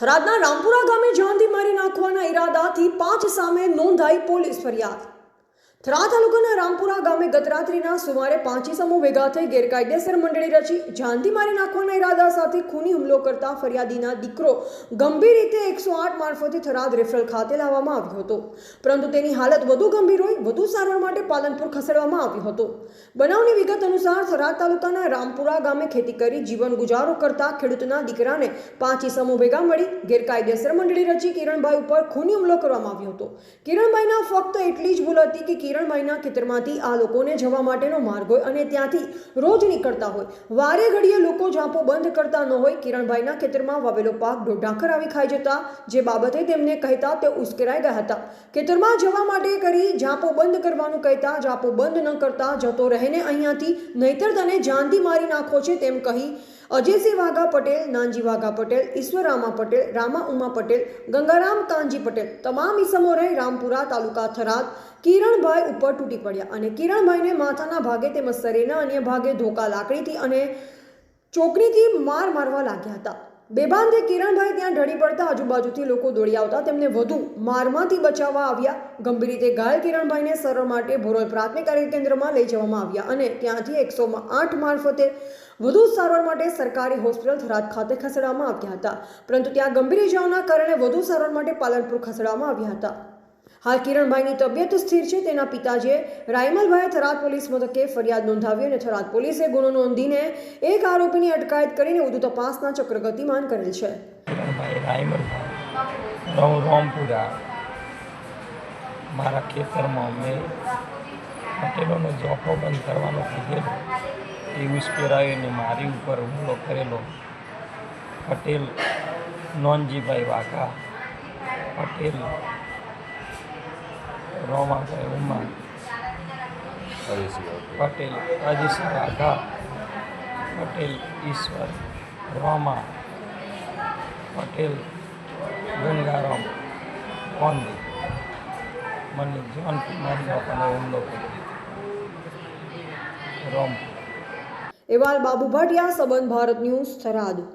થરાદના રામપુરા ગામે જાનથી મારી નાખવાના ઈરાદાથી પાંચ સામે નોંધાઈ પોલીસ ફરિયાદ. થરા તાલુકાના રામપુરા ગામે ગતરાત્રીના સુમારે પાંચી સમૂહ ભેગા થઈ ગેરકાયદેસર મંડળી રચી, જાનથી મારી નાખવાના ઇરાદા સાથે ખૂની હુમલો કરતા ફરિયાદીના દીકરો ગંભીર રીતે એકસો આઠ મારફતે થરાદ રેફરલ ખાતે લાવવામાં આવ્યો હતો. પરંતુ તેની હાલત વધુ ગંભીર હોય, વધુ સારવાર માટે પાલનપુર ખસેડવામાં આવ્યો હતો. બનાવની વિગત અનુસાર થરાદ તાલુકાના રામપુરા ગામે ખેતી કરી જીવન ગુજારો કરતા ખેડૂતના દીકરાને પાંચી સમૂહ ભેગા મળી ગેરકાયદેસર મંડળી રચી કિરણભાઈ ઉપર ખૂની હુમલો કરવામાં આવ્યો હતો. કિરણભાઈના ફક્ત એટલી જ ભૂલ હતી કે કિરણભાઈના ખેતરમાંથી આ લોકોને જવા માટેનો માર્ગ હોય અને ત્યાંથી રોજ નીકળતા હોય. વારે ઘડીએ લોકો ઝાંપો બંધ કરતા ન હોય. કિરણભાઈના ખેતરમાં વાવેલો પાક ઢોઢાખર આવી ખાઈ જતા, જે બાબતે તેમને કહેતા તે ઉશ્કેરાઈ ગયા હતા. ખેતરમાં જવા માટે કરી ઝાંપો બંધ કરવાનું કહેતા ઝાંપો બંધ ન કરતા જતો રહેને અહીંયાથી નહીતર તને જાનથી મારી નાખો છે તેમ કહી અજયસિંહ વાઘા પટેલ, નાનજી વાઘા પટેલ ઈશ્વરામા પટેલ, રામા ઉમા પટેલ, ગંગારામ કાનજી પટેલ, તમામ ઈસમો રહી રામપુરા તાલુકા થરાદ. કિરણભાઈ ઉપર તૂટી પડ્યા અને કિરણભાઈને માથાના ભાગે તેમજ શરીરના અન્ય ભાગે ધોકા લાકડીથી અને ચોકડીથી માર મારવા લાગ્યા હતા. બેભાનથી કિરણભાઈ ત્યાં ઢળી પડતા આજુબાજુથી લોકો દોડી આવતા તેમને વધુ મારમાંથી બચાવવા આવ્યા. ગંભીર રીતે ઘાયલ કિરણભાઈને સરળ માટે ભોરોલ પ્રાથમિક આરોગ્ય કેન્દ્રમાં લઈ જવામાં આવ્યા અને ત્યાંથી એકસો આઠ મારફતે વધુ સારવાર માટે સરકારી હોસ્પિટલ થરાદ ખાતે ખસેડવામાં આવ્યા હતા. પરંતુ ત્યાં ગંભીર ઇજાઓના કારણે વધુ સારવાર માટે પાલનપુર ખસેડવામાં આવ્યા હતા. હાલ કિરણભાઈની તબિયત સ્થિર છે, તેના પિતાજીએ રાયમલભાઈએ થરાદ પોલીસ મથકે ફરિયાદ નોંધાવી અને થરાદ પોલીસે ગુનો નોંધીને એક આરોપીની અટકાયત કરીને વધુ તપાસના ચક્ર ગતિમાન કરેલ છે. મારા ખેતરમાં મેં પટેલોનો જોખો બંધ કરવાનો કીધેલો. એ ઉશ્કેરાવીને મારી ઉપર હુમલો કરેલો. પટેલ, નોનજીભાઈ વાઘા, પટેલ રોમાભાઈ ઉમા. પટેલ અજીસિંહ રાધા પટેલ, ઈશ્વર, રોમા. પટેલ, ગંગારામ કોંદી મને જીવન મારી આપણને હુમલો કર્યો. રોમ. એવાલ બાબુ ભાટિયા સંબંધ ભારત ન્યૂઝ થરાદ.